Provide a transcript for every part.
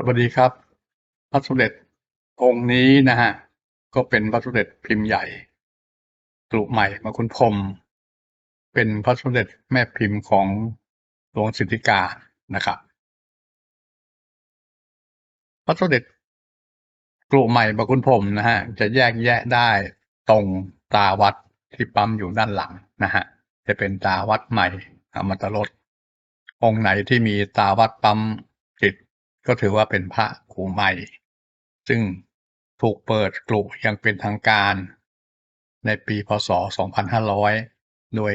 สวัสดีครับพระสมเด็จองค์นี้นะฮะ ก็เป็นพระสมเด็จพิมพ์ใหญ่กรุใหม่มาคุณพรมเป็นพระสมเด็จแม่พิมพ์ของหลวงสิทธิกานะครับพระสมเด็จกรุใหม่มาคุณพรมนะฮะ จะแยกแยะได้ตรงตาวัดที่ปั๊มอยู่ด้านหลังนะฮะ จะเป็นตาวัดใหม่อมตะรสองค์ไหนที่มีตาวัดปั๊ม ก็ถือว่าเป็นพระครูใหม่ ซึ่งถูกเปิดกลุอยังเป็นทางการ ในปีพศ 2500 โดย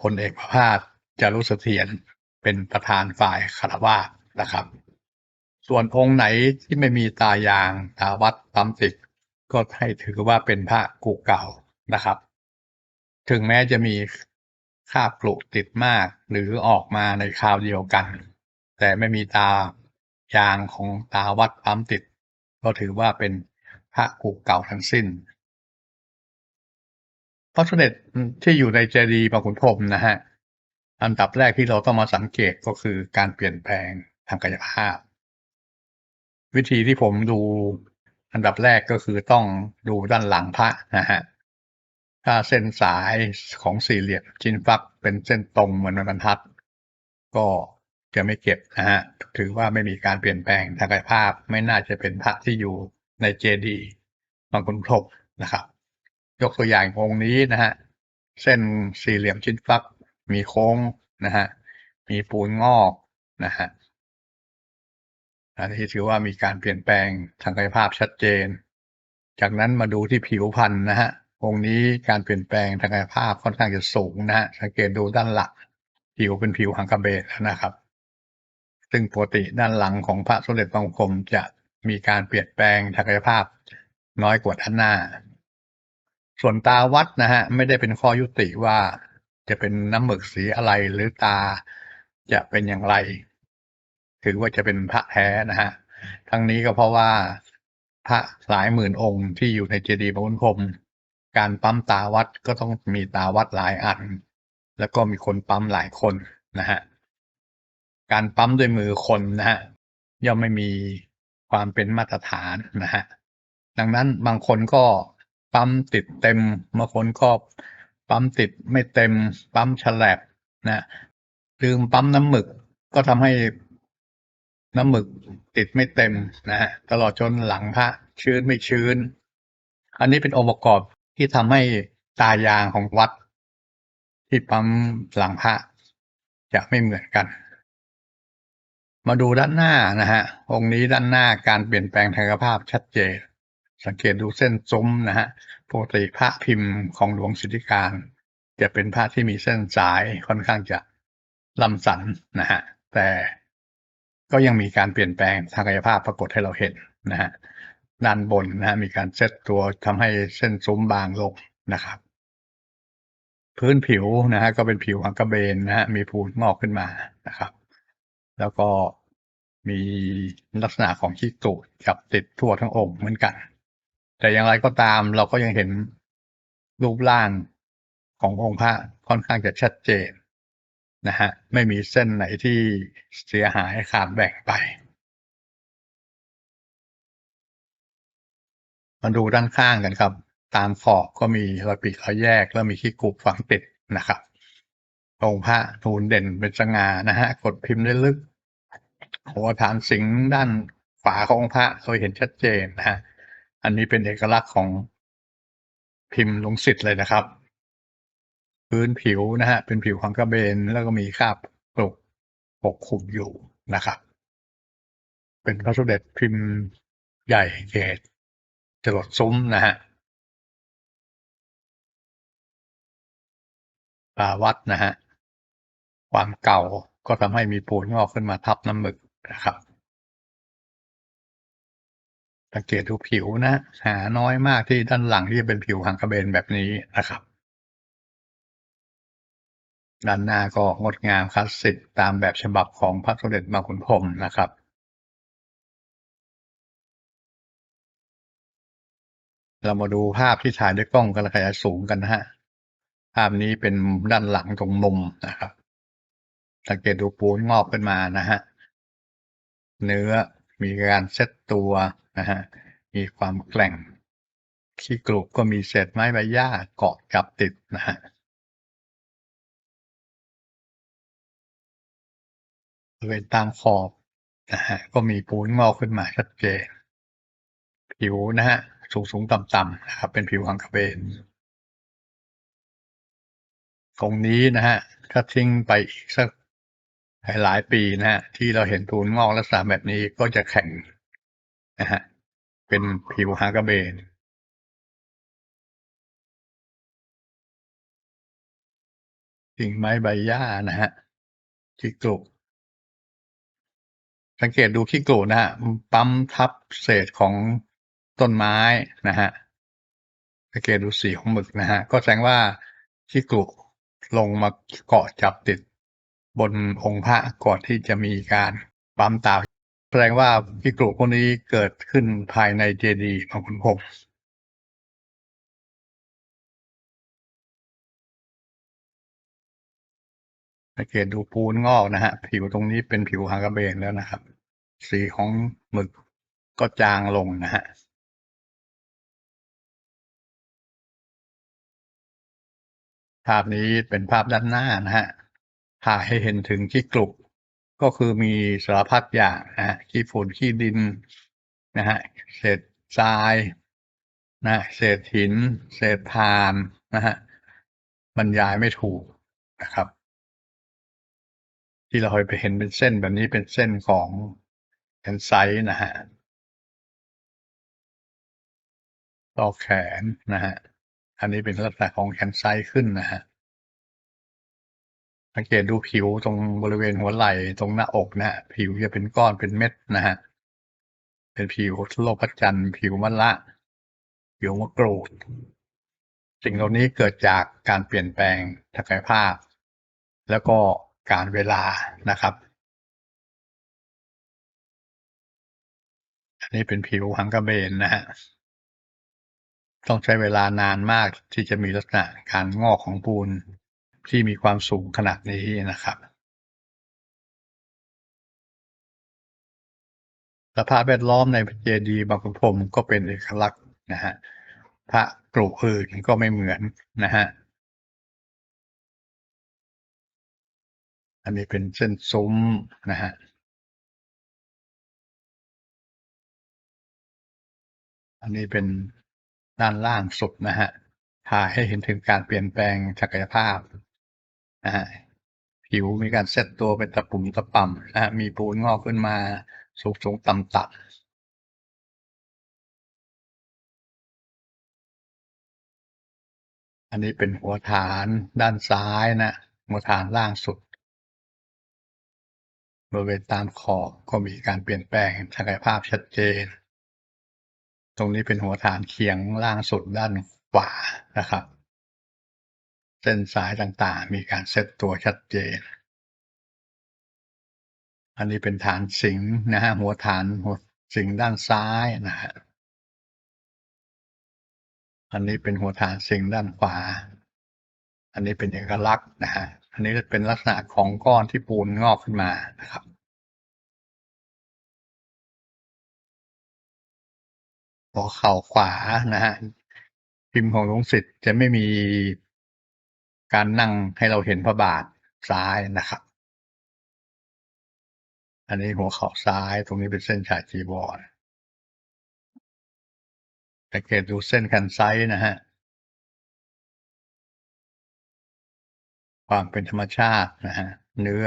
พลเอกประภาสจารุเสถียรเป็นประธานฝ่ายคารวาสนะครับ ส่วนองค์ไหนที่ไม่มีตายางตาวัดปั๊มติดก็ให้ถือว่าเป็นพระกุเก่านะครับ ถึงแม้จะมีคาบกลุติดมากหรือออกมาในคราวเดียวกัน แต่ไม่มีตา ยางของตาวัดปั๊มติด ก็ถือว่าเป็นพระกุเก่าทั้งสิ้น พระสมเด็จที่อยู่ในเจดีย์พระขุนพรมนะฮะ อันดับแรกที่เราต้องมาสังเกตก็คือการเปลี่ยนแปลงทางกายภาพ วิธีที่ผมดูอันดับแรกก็คือต้องดูด้านหลังพระนะฮะถ้าเส้นสายของสี่เหลี่ยมจินฟักเป็นเส้นตรงเหมือนม้บรรทัด ก็ จะไม่เก็บนะฮะถือว่าไม่มีการเปลี่ยนแปลงทางกายภาพ ไม่น่าจะเป็นพระที่อยู่ในเจดีย์บางคนพบนะครับ ยกตัวอย่างองค์นี้นะฮะเส้นสี่เหลี่ยมชิ้นฟัก มีโค้งนะฮะมีปูนงอกนะฮะอันนี้ถือว่ามีการเปลี่ยนแปลงทางกายภาพชัดเจน จากนั้นมาดูที่ผิวพันธุ์นะฮะองค์นี้การเปลี่ยนแปลงทางกายภาพค่อนข้างจะสูงนะฮะสังเกตดูด้านหลังผิวเป็นผิวหังกระเบนนะครับ ซึ่งปกติด้านหลังของพระสมเด็จบางคมจะมีการเปลี่ยนแปลงทางกายภาพน้อยกว่าด้านหน้า ส่วนตาวัดนะฮะไม่ได้เป็นข้อยุติว่าจะเป็นน้ำหมึกสีอะไรหรือตาจะเป็นอย่างไร ถือว่าจะเป็นพระแท้นะฮะ ทั้งนี้ก็เพราะว่าพระหลายหมื่นองค์ที่อยู่ในเจดีย์พระพุทธพรมการปั๊มตาวัดก็ต้องมีตาวัดหลายอัน แล้วก็มีคนปั๊มหลายคนนะฮะ การปั๊มด้วยมือคนนะฮะย่อมไม่มีความเป็นมาตรฐานนะฮะดังนั้นบางคนก็ปั๊มติดเต็มบางคนก็ปั๊มติดไม่เต็ม ปั๊มฉลับนะลืมปั๊มน้ำหมึกก็ทำให้น้ำหมึกติดไม่เต็มนะฮะตลอดจนหลังพระชื้นไม่ชื้น อันนี้เป็นองค์ประกอบที่ทำให้ตายางของวัด ที่ปั๊มหลังพระจะไม่เหมือนกัน มาดูด้านหน้านะฮะ องค์นี้ด้านหน้าการเปลี่ยนแปลงทางภาพชัดเจน สังเกตดูเส้นซุ้มนะฮะปกติพระพิมพ์ของหลวงสิทธิการ จะเป็นพระที่มีเส้นสายค่อนข้างจะลำสันนะฮะ แต่ก็ยังมีการเปลี่ยนแปลงทางกายภาพปรากฏให้เราเห็นนะฮะ ด้านบนนะฮะมีการเซตตัวทำให้เส้นซุ้มบางลงนะครับ พื้นผิวนะฮะก็เป็นผิวหังกระเบนนะฮะมีพูนงอกขึ้นมานะครับ แล้วก็มีลักษณะของขี้ตูดจับติดทั่วทั้งองค์เหมือนกัน แต่อย่างไรก็ตามเราก็ยังเห็นรูปร่างขององค์พระค่อนข้างจะชัดเจนนะฮะไม่มีเส้นไหนที่เสียหายขาดแบ่งไป มาดูด้านข้างกันครับ ตามขอบก็มีรอยปีกรอยแยกแล้วมีขี้กุบฝังติดนะครับ องค์พระทูลเด่นเป็นสง่านะฮะกดพิมพ์ได้ลึกหัวฐานสิงด้านฝาขององค์พระเราเห็นชัดเจนนะฮะอันนี้เป็นเอกลักษณ์ของพิมพ์ลงสิทธิ์เลยนะครับ พื้นผิวนะฮะเป็นผิวของกระเบนแล้วก็มีคราบกรุปกคลุมอยู่นะครับ เป็นพระสมเด็จพิมพ์ใหญ่เกตจรดซุ้มนะฮะตาวัดนะฮะ ความเก่าก็ทำให้มีปูนงอกขึ้นมาทับน้ำหมึกนะครับ สังเกตดูผิวนะ หาน้อยมากที่ด้านหลังที่จะเป็นผิวหางกระเบนแบบนี้นะครับ ด้านหน้าก็งดงามคลาสสิกตามแบบฉบับของพระสมเด็จมาขุนพรมนะครับเรามาดูภาพที่ถ่ายด้วยกล้องกระขยายสูงกันนะฮะ ภาพนี้เป็นด้านหลังตรงมุมนะครับ สังเกตดูปูนงอกขึ้นมานะฮะ เนื้อมีการเซตตัวนะฮะ มีความแกร่งขี้กรุก็มีเศษไม้ใบหญ้าเกาะจับติดนะฮะบริเวณตามขอบนะฮะก็มีปูนงอกขึ้นมาชัดเจน ผิวนะฮะ สูงๆต่ำๆนะครับ เป็นผิวอังคเบนตรงนี้นะฮะถ้าทิ้งไปอีกสัก หลายปีนะฮะที่เราเห็นปูนงอกลักษณะแบบนี้ก็จะแข็งนะฮะเป็นผิวฮากาเบนกิ่งไม้ใบหญ้านะฮะขี้กรุสังเกตดูขี้กรุนะฮะปั๊มทับเศษของต้นไม้นะฮะสังเกตดูสีของหมึกนะฮะก็แสดงว่าขี้กรุลงมาเกาะจับติด บนองค์พระก่อนที่จะมีการปั๊มตาแสดงว่าขี้กรุพวกนี้เกิดขึ้นภายในเจดีย์บางขุนพรหมสังเกตดูปูนงอกนะฮะ ผิวตรงนี้เป็นผิวฮางกาเบนแล้วนะครับ สีของหมึกก็จางลงนะฮะภาพนี้เป็นภาพด้านหน้านะฮะ ถ่ายให้เห็นถึงขี้กรุก็คือมีสารพัดอย่างนะฮะขี้ฝุ่นขี้ดินนะฮะเศษทรายนะเศษหิน เศษถ่านนะฮะบรรยายไม่ถูกนะครับ ที่เราเคยไปเห็นเป็นเส้นแบบนี้เป็นเส้นของแคนไซต์นะฮะซอกแขนนะฮะอันนี้เป็นลักษณะของแคนไซต์ขึ้นนะฮะ สังเกตดูผิวตรงบริเวณหัวไหล่ตรงหน้าอกนะฮะผิวจะเป็นก้อนเป็นเม็ดนะฮะเป็นผิวโลกพจันทร์ผิวมะระผิวมะกรูด สิ่งเหล่านี้เกิดจากการเปลี่ยนแปลงทางกายภาพ แล้วก็กาลเวลานะครับอันนี้เป็นผิวฮังกาเบนนะฮะต้องใช้เวลานานมากที่จะมีลักษณะการงอกของปูน ที่มีความสูงขนาดนี้นะครับ สภาพแวดล้อมในเจดีย์บางขุนพรมก็เป็นเอกลักษณ์นะฮะพระกรุอื่นก็ไม่เหมือนนะฮะอันนี้เป็นเส้นซุ้มนะฮะอันนี้เป็นด้านล่างสุดนะฮะถ่ายให้เห็นถึงการเปลี่ยนแปลงศักยภาพ นะฮะผิวมีการเซตตัวเป็นตะปุ่มตะป่ำนะฮะมีปูนงอกขึ้นมาสูงๆต่ำๆอันนี้เป็นหัวฐานด้านซ้ายนะหัวฐานล่างสุดบริเวณตามขอบก็มีการเปลี่ยนแปลงศักยภาพชัดเจน ตรงนี้เป็นหัวฐานเคียงล่างสุดด้านขวานะครับ เส้นสายต่างๆ มีการเซตตัวชัดเจน อันนี้เป็นฐานสิงห์นะฮะหัวฐานหัวสิงด้านซ้ายนะฮะอันนี้เป็นหัวฐานสิงด้านขวา อันนี้เป็นเอกลักษณ์นะฮะ อันนี้จะเป็นลักษณะของก้อนที่ปูนงอกขึ้นมานะครับ หัวเข่าขวานะฮะพิมพ์ของหลวงศิษย์จะไม่มี การนั่งให้เราเห็นพระบาทซ้ายนะครับ อันนี้หัวเข่าซ้ายตรงนี้เป็นเส้นฉายจีวรสังเกตดูเส้นแคนไซนะฮะ ความเป็นธรรมชาตินะฮะ เนื้อ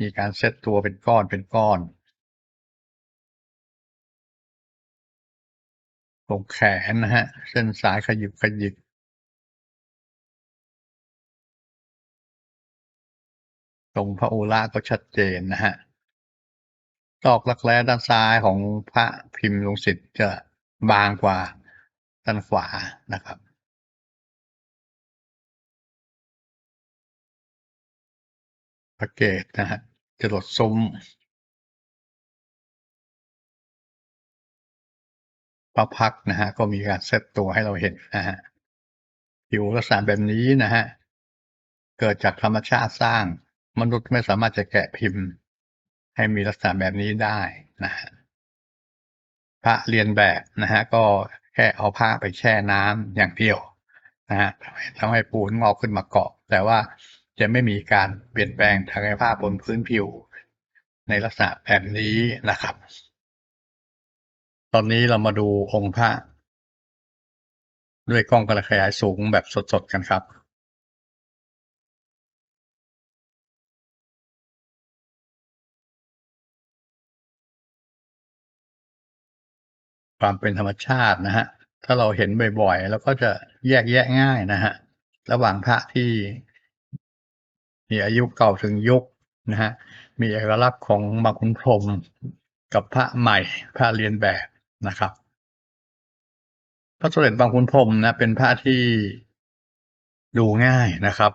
มีการเซตตัวเป็นก้อนเป็นก้อนตรงแขนนะฮะ เส้นสายขยิบขยิบ ตรงพระโอระก็ชัดเจนนะฮะซอกรักแร้ด้านซ้ายของพระพิมพ์ลงศิษย์จะบางกว่าด้านขวานะครับ พระเกศนะฮะจรดซุ้มพระพักนะฮะก็มีการเซตตัวให้เราเห็นนะฮะผิวลักษณะแบบนี้นะฮะ เกิดจากธรรมชาติสร้าง มนุษย์ไม่สามารถจะแกะพิมพ์ให้มีลักษณะแบบนี้ได้นะฮะพระเลียนแบบนะครับก็แค่เอาพระไปแช่น้ำอย่างเดียวนะครับทำให้ปูนงอกขึ้นมาเกาะ แต่ว่าจะไม่มีการเปลี่ยนแปลงทางกายภาพบนพื้นผิว ในลักษณะแบบนี้นะครับ ตอนนี้เรามาดูองค์พระ ด้วยกล้องกระขยายสูงแบบสดๆกันครับ ความเป็นธรรมชาตินะครับถ้าเราเห็นบ่อยๆเราก็จะแยกแยะง่ายนะครับระหว่างพระที่มีอายุเก่าถึงยุคนะครับมีเอกลักษณ์ของบางขุนพรมกับพระใหม่พระเลียนแบบนะครับ พระสมเด็จบางขุนพรมนะ เป็นพระที่ดูง่ายนะครับ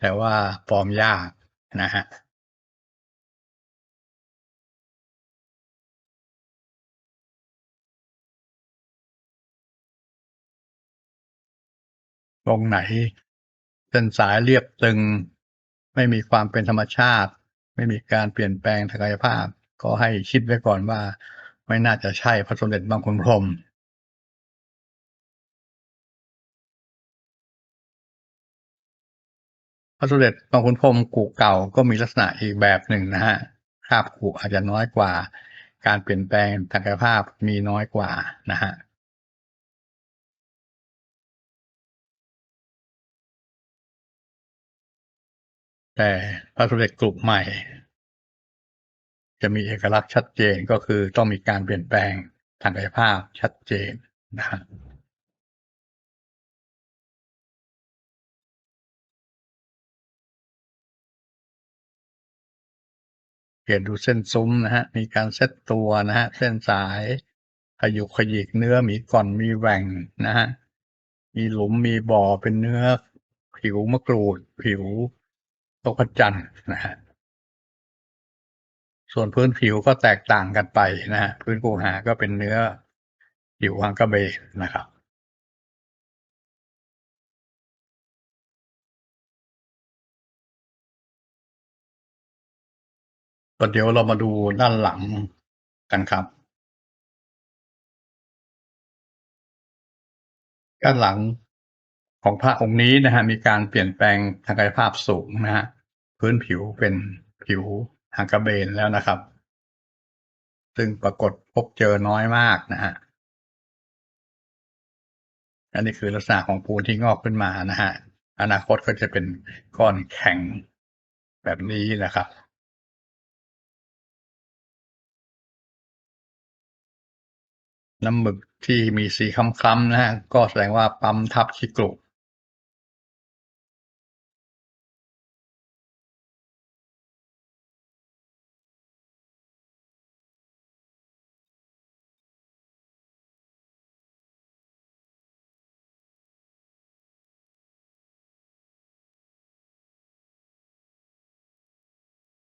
แต่ว่าฟอร์มยากนะครั ตรงไหน เส้นสายเรียบตึง ไม่มีความเป็นธรรมชาติ ไม่มีการเปลี่ยนแปลงทางกายภาพ ก็ให้คิดไว้ก่อนว่า ไม่น่าจะใช่พระสมเด็จบางขุนพรมพระสมเด็จบางขุนพรมกุเก่าก็มีลักษณะอีกแบบหนึ่งนะครับคราบกุอาจจะน้อยกว่า การเปลี่ยนแปลงทางกายภาพมีน้อยกว่านะครั แต่พระสมเด็จกรุใหม่ จะมีเอกลักษณ์ชัดเจนก็คือต้องมีการเปลี่ยนแปลงทางกายภาพชัดเจนนะครับสังเกตดูเส้นซุ้มนะครับมีการเซตตัวนะครับเส้นสาย ขยุกขยิกเนื้อมีก่อนมีแหว่งนะครับมีหลุมมีบ่อเป็นเนื้อ ผิวมะกรูด ผิว ตกพระจันทร์นะครับส่วนพื้นผิวก็แตกต่างกันไปนะครับพื้นคูหาก็เป็นเนื้อผิวอังกะเบนนะครับก็เดี๋ยวเรามาดูด้านหลังกันครับ ด้านหลังของพระองค์นี้นะครับมีการเปลี่ยนแปลงทางกายภาพสูงนะครับ พื้นผิวเป็นผิวอังกระเบนแล้วนะครับ ซึ่งปรากฏพบเจอน้อยมากนะครับอันนี้คือลักษณะของปูนที่งอกขึ้นมานะครับอนาคตก็จะเป็นก้อนแข็งแบบนี้นะครับ น้ำหมึกที่มีสีคล้ำๆนะครับก็แสดงว่าปั๊มทับขี้กรุ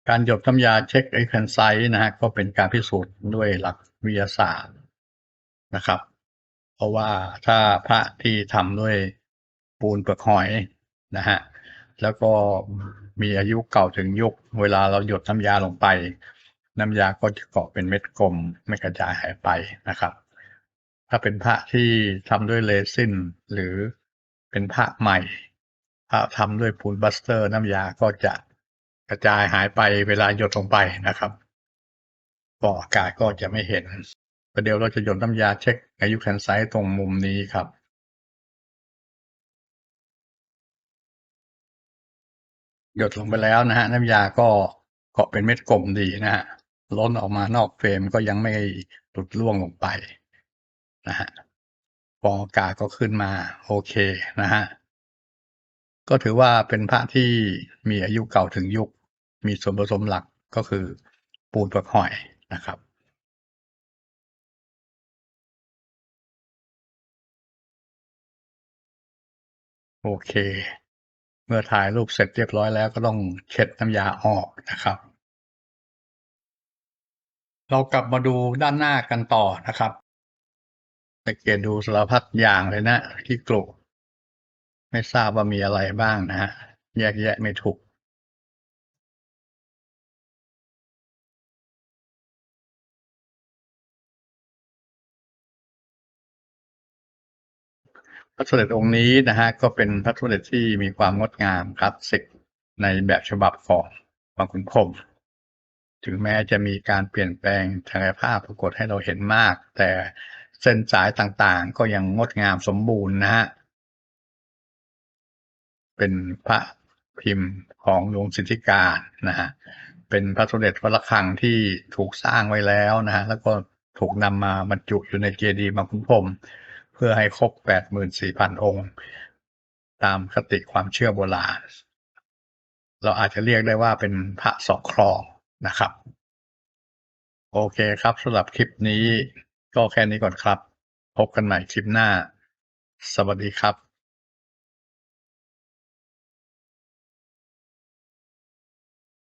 การหยดน้ำยาเช็ก Eventide นะครับก็เป็นการพิสูจน์ด้วยหลักวิทยาศาสตร์นะครับ เพราะว่าถ้าพระที่ทำด้วยปูนเปลือกหอยนะครับแล้วก็มีอายุเก่าถึงยุค เวลาเราหยดน้ำยาลงไป น้ำยาก็จะเกาะเป็นเม็ดกลมไม่กระจายหายไปนะครับ ถ้าเป็นพระที่ทำด้วยเรซินหรือเป็นพระใหม่พระทำด้วยปูนบัสเตอร์ น้ำยาก็จะ กระจายหายไปเวลาหยดลงไปนะครับฟออากาศก็จะไม่เห็นประเดี๋ยวเราจะหยดน้ำยาเช็กอายุแคนไซต์ตรงมุมนี้ครับหยดลงไปแล้วนะฮะน้ำยาก็เกาะเป็นเม็ดกลมดีนะฮะล้นออกมานอกเฟรมก็ยังไม่หลุดร่วงลงไปนะฮะฟองอากาศก็ขึ้นมาโอเคนะฮะก็ถือว่าเป็นพระที่มีอายุเก่าถึงยุค มีส่วนผสมหลักก็คือปูนเปลือกหอยนะครับโอเค เมื่อถ่ายรูปเสร็จเรียบร้อยแล้วก็ต้องเช็ดน้ำยาออกนะครับ เรากลับมาดูด้านหน้ากันต่อนะครับสังเกตดูสารพัดอย่างเลยนะขี้กรุไม่ทราบว่ามีอะไรบ้างนะครับแยกแยะไม่ถูก พระสมเด็จองค์นี้นะฮะก็เป็นพระสมเด็จที่มีความงดงามคลาสสิกในแบบฉบับของบางขุนพรมถึงแม้จะมีการเปลี่ยนแปลงทางกายภาพปรากฏให้เราเห็นมาก แต่เส้นสายต่างๆ ก็ยังงดงามสมบูรณ์นะฮะเป็นพระพิมพ์ของหลวงสิทธิการนะฮะเป็นพระสมเด็จวัดระฆังที่ถูกสร้างไว้แล้วนะฮะแล้วก็ถูกนำมาบรรจุอยู่ในเจดีย์บางขุนพรม เพื่อให้ครบ 84,000 องค์ ตามคติความเชื่อโบราณ เราอาจจะเรียกได้ว่าเป็นพระสองครองนะครับ โอเคครับสำหรับคลิปนี้ก็แค่นี้ก่อนครับ พบกันใหม่คลิปหน้า สวัสดีครับ